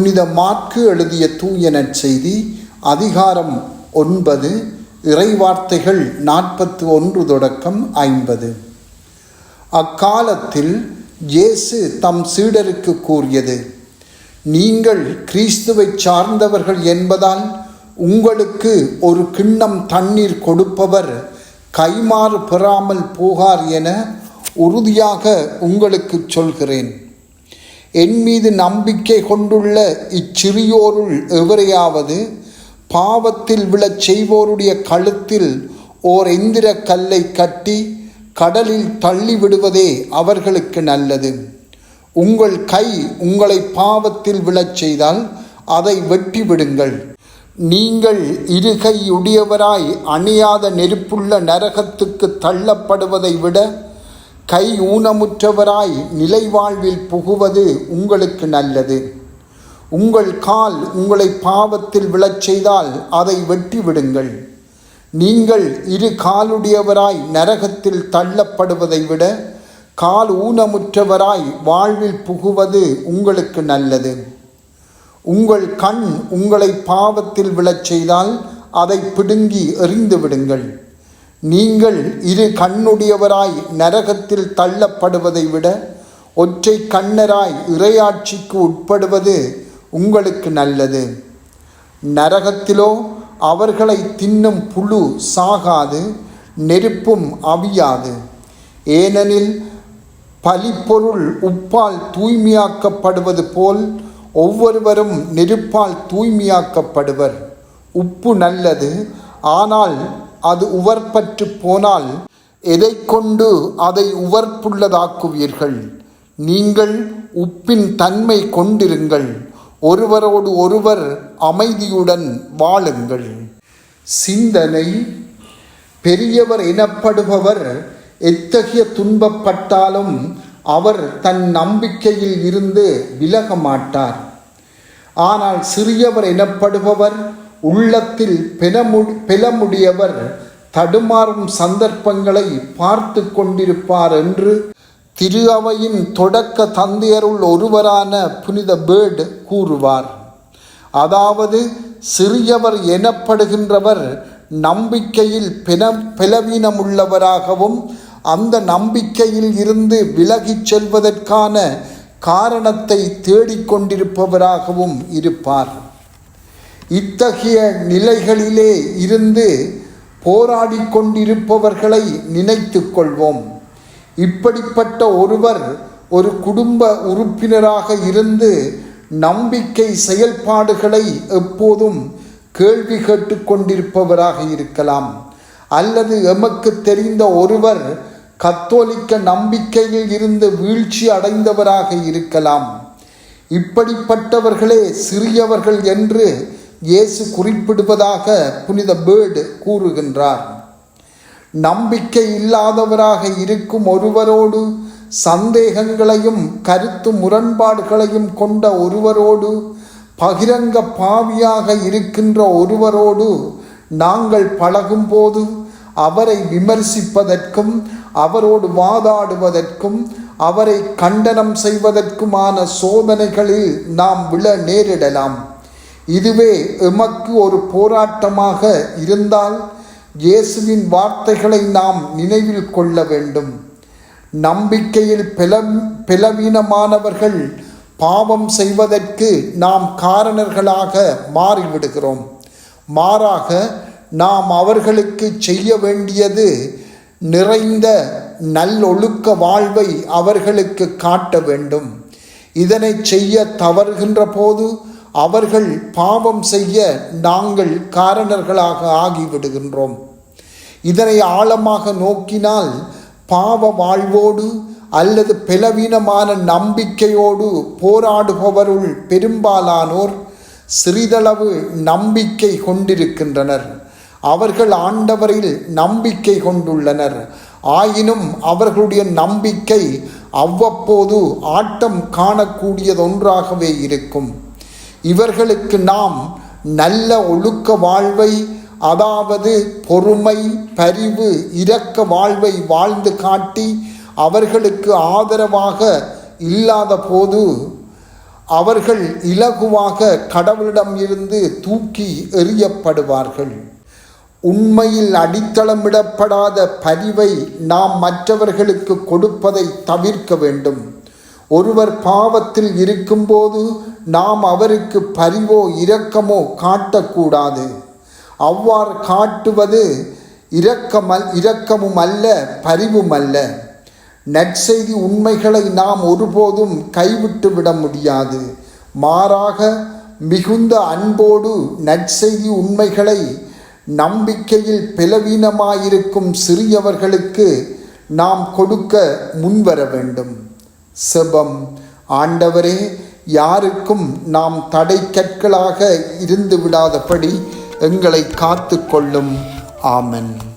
புனித மார்க்கு எழுதிய தூய நற்செய்தி அதிகாரம் ஒன்பது இறைவார்த்தைகள் நாற்பத்து ஒன்று தொடக்கம் ஐம்பது. அக்காலத்தில் இயேசு தம் சீடருக்கு கூறியது நீங்கள் கிறிஸ்துவை சார்ந்தவர்கள் என்பதால் உங்களுக்கு ஒரு கிண்ணம் தண்ணீர் கொடுப்பவர் கைமாறு பெறாமல் போகார் என உறுதியாக உங்களுக்கு சொல்கிறேன். என் மீது நம்பிக்கை கொண்டுள்ள இச்சிறியோருள் எவரையாவது பாவத்தில் விழச் செய்வோருடைய கழுத்தில் ஓர் எந்திர கல்லை கட்டி கடலில் தள்ளி விடுவதே அவர்களுக்கு நல்லது. உங்கள் கை உங்களை பாவத்தில் விழச் செய்தால் அதை வெட்டி விடுங்கள். நீங்கள் இருகையுடையவராய் அணியாத நெருப்புள்ள நரகத்துக்கு தள்ளப்படுவதை விட கை ஊனமுற்றவராய் நிலை வாழ்வில் புகுவது உங்களுக்கு நல்லது. உங்கள் கால் உங்களை பாவத்தில் விழச் செய்தால் அதை வெட்டி விடுங்கள் நீங்கள் இரு காலுடையவராய் நரகத்தில் தள்ளப்படுவதை விட கால் ஊனமுற்றவராய் வாழ்வில் புகுவது உங்களுக்கு நல்லது. உங்கள் கண் உங்களை பாவத்தில் விழச் செய்தால் அதை பிடுங்கி எறிந்து விடுங்கள் நீங்கள் இரு கண்ணுடையவராய் நரகத்தில் தள்ளப்படுவதை விட ஒற்றை கண்ணராய் இறையாட்சிக்கு உட்படுவது உங்களுக்கு நல்லது. நரகத்திலோ அவர்களை தின்னும் புழு சாகாது நெருப்பும் அவியாது. ஏனெனில் பலிப்பொருள் உப்பால் தூய்மையாக்கப்படுவது போல் ஒவ்வொருவரும் நெருப்பால் தூய்மையாக்கப்படுவர். உப்பு நல்லது ஆனால் அது உவர்பற்று போனால் எதை கொண்டு அதை உவர்ப்புள்ளதாக்குவீர்கள்? நீங்கள் உப்பின் தன்மை கொண்டிருங்கள். ஒருவரோடு ஒருவர் அமைதியுடன் வாழுங்கள். சிந்தனை பெரியவர் எனப்படுபவர் எத்தகைய துன்பப்பட்டாலும் அவர் தன் நம்பிக்கையில் இருந்து விலக மாட்டார் ஆனால் சிறியவர் எனப்படுபவர் உள்ளத்தில் பெலமு பெலமுடியவர் தடுமாறும் சந்தர்ப்பங்களை பார்த்து கொண்டிருப்பார் என்று திரு அவையின் தொடக்க தந்தையருள் ஒருவரான புனித பேர்டு கூறுவார். அதாவது சிறியவர் எனப்படுகின்றவர் நம்பிக்கையில் பென பெலவீனமுள்ளவராகவும் அந்த நம்பிக்கையில் இருந்து விலகிச் செல்வதற்கான காரணத்தை தேடிக்கொண்டிருப்பவராகவும் இருப்பார். இத்தகைய நிலைகளிலே இருந்து போராடி கொண்டிருப்பவர்களை நினைத்து கொள்வோம். இப்படிப்பட்ட ஒருவர் ஒரு குடும்ப உறுப்பினராக இருந்து நம்பிக்கை செயல்பாடுகளை எப்போதும் கேள்வி கேட்டு கொண்டிருப்பவராக இருக்கலாம். அல்லது எமக்கு தெரிந்த ஒருவர் கத்தோலிக்க நம்பிக்கையில் இருந்து வீழ்ச்சி அடைந்தவராக இருக்கலாம். இப்படிப்பட்டவர்களே சிறியவர்கள் என்று இயேசு குறிப்பிடுவதாக புனித பேர்டு கூறுகின்றார். நம்பிக்கை இல்லாதவராக இருக்கும் ஒருவரோடு சந்தேகங்களையும் கருத்து முரண்பாடுகளையும் கொண்ட ஒருவரோடு பகிரங்க பாவியாக இருக்கின்ற ஒருவரோடு நாங்கள் பழகும்போது அவரை விமர்சிப்பதற்கும் அவரோடு வாதாடுவதற்கும் அவரை கண்டனம் செய்வதற்குமான சோதனைகளில் நாம் விழ நேரிடலாம். இதுவே எமக்கு ஒரு போராட்டமாக இருந்தால் இயேசுவின் வார்த்தைகளை நாம் நினைவில் கொள்ள வேண்டும். நம்பிக்கையில் பெல பெலவீனமானவர்கள் பாவம் செய்வதற்கு நாம் காரணர்களாக மாறிவிடுகிறோம். மாறாக நாம் அவர்களுக்கு செய்ய வேண்டியது நிறைந்த நல்லொழுக்க வாழ்வை அவர்களுக்கு காட்ட வேண்டும். இதனை செய்ய தவறுகின்ற போது அவர்கள் பாவம் செய்ய நாங்கள் காரணர்களாக ஆகிவிடுகின்றோம். இதனை ஆழமாக நோக்கினால் பாவ வாழ்வோடு அல்லது பலவீனமான நம்பிக்கையோடு போராடுபவருள் பெரும்பாலானோர் சிறிதளவு நம்பிக்கை கொண்டிருக்கின்றனர். அவர்கள் ஆண்டவரில் நம்பிக்கை கொண்டுள்ளனர். ஆயினும் அவர்களுடைய நம்பிக்கை அவ்வப்போது ஆட்டம் காணக்கூடியதொன்றாகவே இருக்கும். இவர்களுக்கு நாம் நல்ல ஒழுக்க வாழ்வை அதாவது பொறுமை பரிவு இரக்க வாழ்வை வாழ்ந்து காட்டி அவர்களுக்கு ஆதரவாக இல்லாத போது அவர்கள் இலகுவாக கடவுளிடம் இருந்து தூக்கி எறியப்படுவார்கள். உண்மையில் அடித்தளமிடப்படாத பரிவை நாம் மற்றவர்களுக்கு கொடுப்பதை தவிர்க்க வேண்டும். ஒருவர் பாவத்தில் இருக்கும்போது நாம் அவருக்கு பரிவோ இரக்கமோ காட்டக்கூடாது. அவ்வாறு காட்டுவது இரக்கமல் இரக்கமும் அல்ல பரிவும் அல்ல நற்செய்தி உண்மைகளை நாம் ஒருபோதும் கைவிட்டு விட முடியாது. மாறாக மிகுந்த அன்போடு நற்செய்தி உண்மைகளை நம்பிக்கையில் பலவீனமாயிருக்கும் சிறியவர்களுக்கு நாம் கொடுக்க முன்வர வேண்டும். செபம். ஆண்டவரே யாருக்கும் நாம் தடை கற்களாக இருந்து விடாதபடி எங்களை காத்து கொள்ளும் ஆமன்.